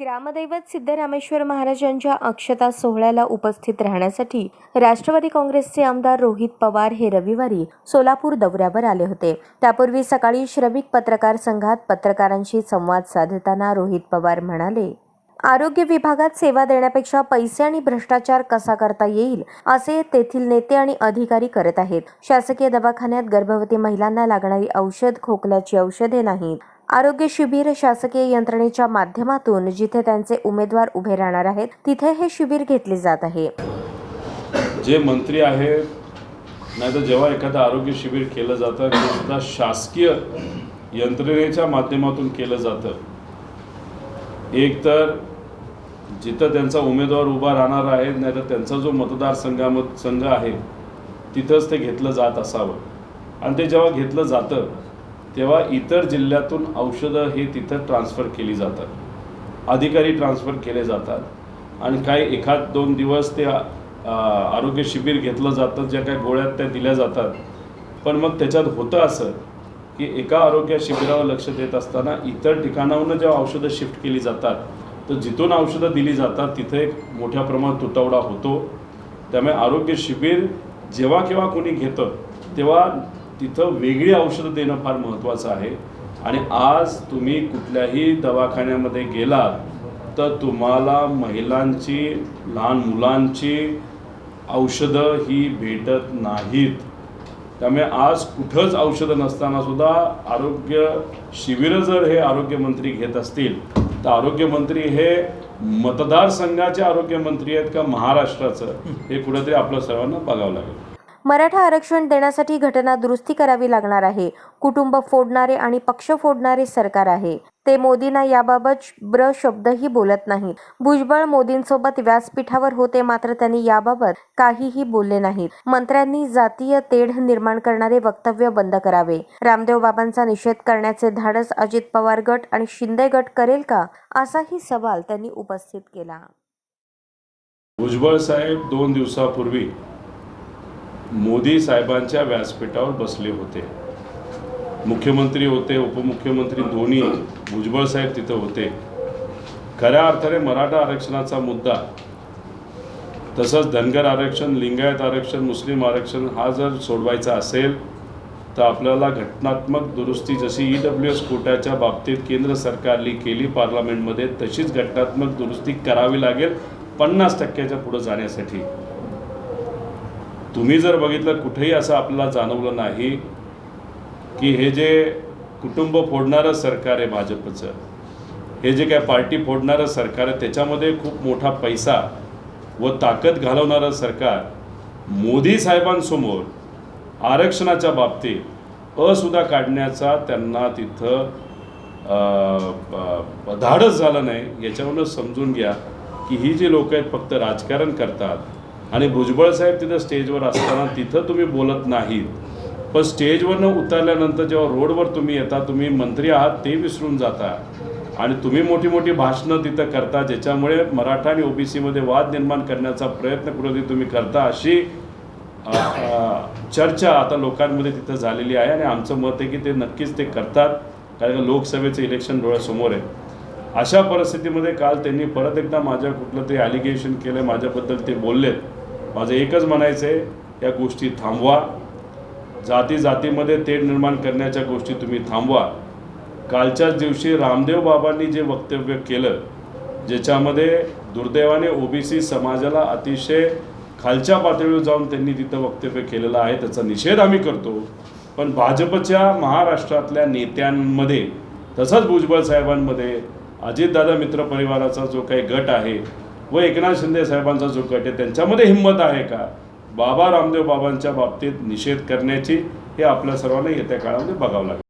ग्रामदैवत सिद्धरामेश्वर महाराजांच्या अक्षता सोहळ्याला उपस्थित राहण्यासाठी राष्ट्रवादी काँग्रेसचे आमदार रोहित पवार हे रविवारी सोलापूर दौऱ्यावर आले होते. त्यापूर्वी सकाळी श्रमिक पत्रकार संघात पत्रकारांशी संवाद साधताना रोहित पवार म्हणाले आरोग्य विभागात सेवा देण्यापेक्षा पैसे आणि भ्रष्टाचार कसा करता येईल असे तेथील नेते आणि अधिकारी करत आहेत. शासकीय दवाखान्यात गर्भवती महिलांना लागणारी औषध खोकल्याची औषधे नाहीत. आरोग्य शिबिर शासकीय यंत्रणेच्या माध्यमातून जिथे त्यांचे उमेदवार उभे राहणार आहेत तिथे हे शिबिर घेतले जात आहे. जे मंत्री आहेत नाहीतर जेव्हा एखादं आरोग्य शिबिर केलं जातं ते सुद्धा शासकीय यंत्रणेच्या माध्यमातून केलं जातं. एक तर जिथं त्यांचा उमेदवार उभा राहणार आहे नाहीतर त्यांचा जो मतदारसंघाम संघ आहे तिथंच ते घेतलं जात असावं. आणि ते जेव्हा घेतलं जातं तेव्हा इतर जिल्ह्यातून औषधं हे तिथं ट्रान्सफर केली जातात. अधिकारी ट्रान्सफर केले जातात. आणि काही एखाद दोन दिवस ते आरोग्य शिबिर घेतलं जातं ज्या काही गोळ्यात त्या दिल्या जातात. पण मग त्याच्यात होतं असं की एका आरोग्य शिबिरावर लक्ष देत असताना इतर ठिकाणाहून जेव्हा औषधं शिफ्ट केली जातात तर जिथून औषधं दिली जातात तिथे एक मोठ्या प्रमाणात तुटवडा होतो. त्यामुळे आरोग्य शिबिर जेव्हा केव्हा कोणी घेतं तेव्हा तिथं वेगळी औषधं देणं फार महत्त्वाचं आहे. आणि आज तुम्ही कुठल्याही दवाखान्यामध्ये गेलात तर तुम्हाला महिलांची लहान मुलांची औषधं ही भेटत नाहीत. त्यामुळे आज कुठंच औषधं नसताना सुद्धा आरोग्य शिबिरं जर हे आरोग्यमंत्री घेत असतील तर आरोग्यमंत्री हे मतदारसंघाचे आरोग्यमंत्री आहेत का महाराष्ट्राचं हे कुठेतरी आपल्या सर्वांना बघावं लागेल. मराठा आरक्षण देण्यासाठी घटना दुरुस्ती करावी लागणार आहे. कुटुंब फोडणारे आणि पक्ष फोडणारे सरकार आहे. ते मोदींना याबाबत ब्र शब्दही बोलत नाहीत. भुजबळ मोदींसोबत व्यासपीठावर होते मात्र त्यांनी याबाबत काहीही बोलले नाहीत. मंत्र्यांनी जातीय तेढ निर्माण करणारे वक्तव्य बंद करावे. रामदेव बाबांचा निषेध करण्याचे धाडस अजित पवार गट आणि शिंदे गट करेल का? असाही सवाल त्यांनी उपस्थित केला. भुजबळ साहेब दोन दिवसापूर्वी मोदी साहेबांच्या व्यासपीठावर बसले होते. मुख्यमंत्री होते उपमुख्यमंत्री दोन्ही भुजबळ साहेब तिथं होते. खऱ्या अर्थाने मराठा आरक्षणाचा मुद्दा. तसंच धनगर आरक्षण लिंगायत आरक्षण मुस्लिम आरक्षण हा जर सोडवायचा असेल तर आपल्याला घटनात्मक दुरुस्ती जशी ई डब्ल्यू एस कोट्याच्या बाबतीत केंद्र सरकारने केली पार्लमेंटमध्ये तशीच घटनात्मक दुरुस्ती करावी लागेल पन्नास टक्क्याच्या पुढं जाण्यासाठी. तुम्ही जर बघितलं कुठेही असं आपल्याला जाणवलं नाही की हे जे कुटुंब फोडणारं सरकार आहे भाजपचं हे जे काय पार्टी फोडणारं सरकार आहे त्याच्यामध्ये खूप मोठा पैसा व ताकद घालवणारं सरकार मोदी साहेबांसमोर आरक्षणाच्या बाबतीत असुद्धा काढण्याचा त्यांना तिथं धाडस झालं नाही. याच्यावरूनच समजून घ्या की ही जी लोक आहेत फक्त राजकारण करतात आणि भुजबळ साहेब तिथं स्टेजवर असताना तिथं तुम्ही बोलत नाहीत. पण स्टेजवरनं उतरल्यानंतर जेव्हा रोडवर तुम्ही येता तुम्ही मंत्री आहात ते विसरून जाता. आणि तुम्ही मोठी मोठी भाषणं तिथं करता ज्याच्यामुळे मराठा आणि ओबीसीमध्ये वाद निर्माण करण्याचा प्रयत्न कुठेतरी तुम्ही करता अशी चर्चा आता लोकांमध्ये तिथं झालेली आहे. आणि आमचं मत आहे की ते नक्कीच ते करतात कारण का लोकसभेचं इलेक्शन डोळ्यासमोर आहे. अशा परिस्थितीमध्ये काल त्यांनी परत एकदा माझ्या कुठलं ते ॲलिगेशन केलं माझ्याबद्दल ते बोललेत. माझं एकच म्हणायचं आहे या गोष्टी थांबवा. जाती जातीमध्ये तेढ निर्माण करण्याच्या गोष्टी तुम्ही थांबवा. कालच्याच दिवशी रामदेव बाबांनी जे वक्तव्य केलं ज्याच्यामध्ये दुर्दैवाने ओबीसी समाजाला अतिशय खालच्या पातळीवर जाऊन त्यांनी तिथं वक्तव्य केलेलं आहे त्याचा निषेध आम्ही करतो. पण भाजपच्या महाराष्ट्रातल्या नेत्यांमध्ये तसंच भुजबळ साहेबांमध्ये अजितदादा मित्र परिवाराचा जो काही गट आहे व एकनाथ शिंदे साहेबांचा जो गट आहे त्यांच्यामध्ये हिंमत आहे का? बाबा रामदेव बाबांच्या बाबतीत निषेध करण्याची हे आपल्या सर्वांना येत्या काळामध्ये बघावं लागेल.